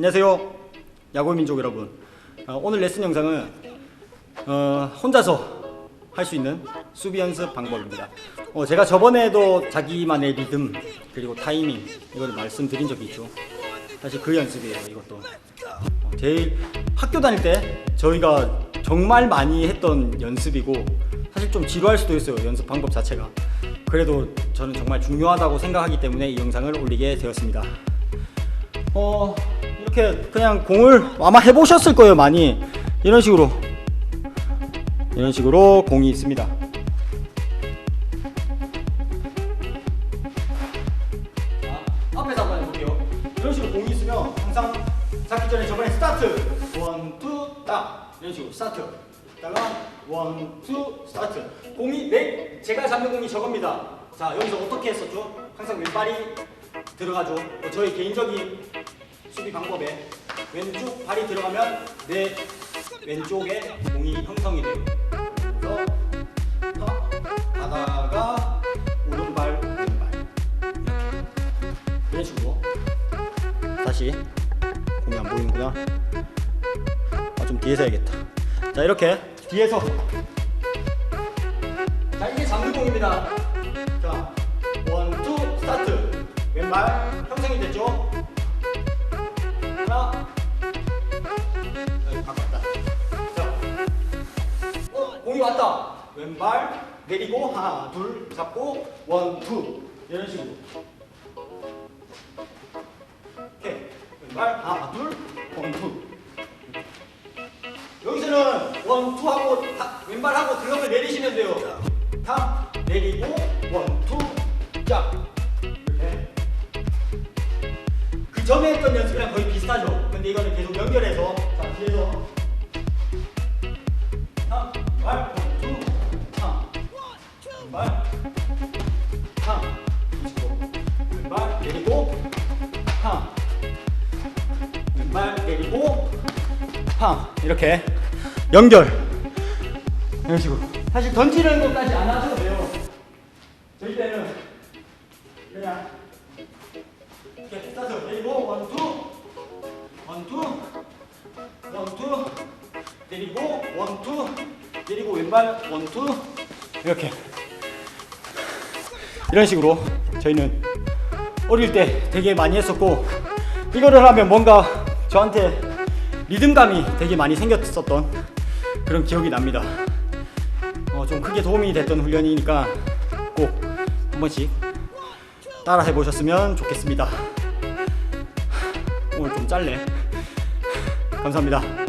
안녕하세요. 야구 민족 여러분. 어, 오늘 레슨 영상은 어, 혼자서 할 수 있는 수비 연습 방법입니다. 어, 제가 저번에도 자기만의 리듬 그리고 타이밍 이걸 말씀드린 적이 있죠. 사실 그 연습이에요 이것도. 어, 제일 학교 다닐 때 저희가 정말 많이 했던 연습이고 사실 좀 지루할 수도 있어요 연습 방법 자체가. 그래도 저는 정말 중요하다고 생각하기 때문에 이 영상을 올리게 되었습니다. 어 이렇게 그냥 공을 아마 해보셨을 거예요 많이. 이런 식으로. 이런 식으로 공이 있습니다. 자, 앞에서 한번 해볼게요. 이런 식으로 공이 있으면 항상 잡기 전에 저번에 스타트. 원투딱. 이런 식으로 스타트. 다가 원투 스타트. 공이 네 제가 잡는 공이 저겁니다. 자 여기서 어떻게 했었죠? 항상 왼발이 들어가죠. 어, 저희 개인적인 수비 방법에 왼쪽 발이 들어가면 내 왼쪽에 공이 형성이 돼요. 공이 안 보이는구나. 아, 좀 뒤에서 해야겠다. 자 이렇게 뒤에서 자 이게 잡는 공입니다. 어, 공이 왔다. 왼발 내리고 하나 둘 잡고 원 투. 이런 식으로. 오케이. 왼발 하나 둘 원 투. 여기서는 원 투 하고 다- 왼발 하고 드럼을 내리시면 돼요. 다 내리고 원투 짝. 이렇게. 그 전에 했던 연습이랑 거의 비슷하죠. 근데 이거는 계속 연결해서 자 뒤에서 발, 한, 그리고 왼발 내리고 한, 왼발 내리고 한 이렇게 연결. 이런 식으로. 사실 던지는 것까지 안 하셔도 돼요. 저희 때는 그냥 이렇게 스타트 내리고 원투. 원투. 원투. 내리고 원투. 내리고 왼발 원투. 이렇게 이런 식으로 저희는 어릴 때 되게 많이 했었고 이거를 하면 뭔가 저한테 리듬감이 되게 많이 생겼었던 그런 기억이 납니다. 어, 좀 크게 도움이 됐던 훈련이니까 꼭 한 번씩 따라 해보셨으면 좋겠습니다. 오늘 좀 짧네. 감사합니다.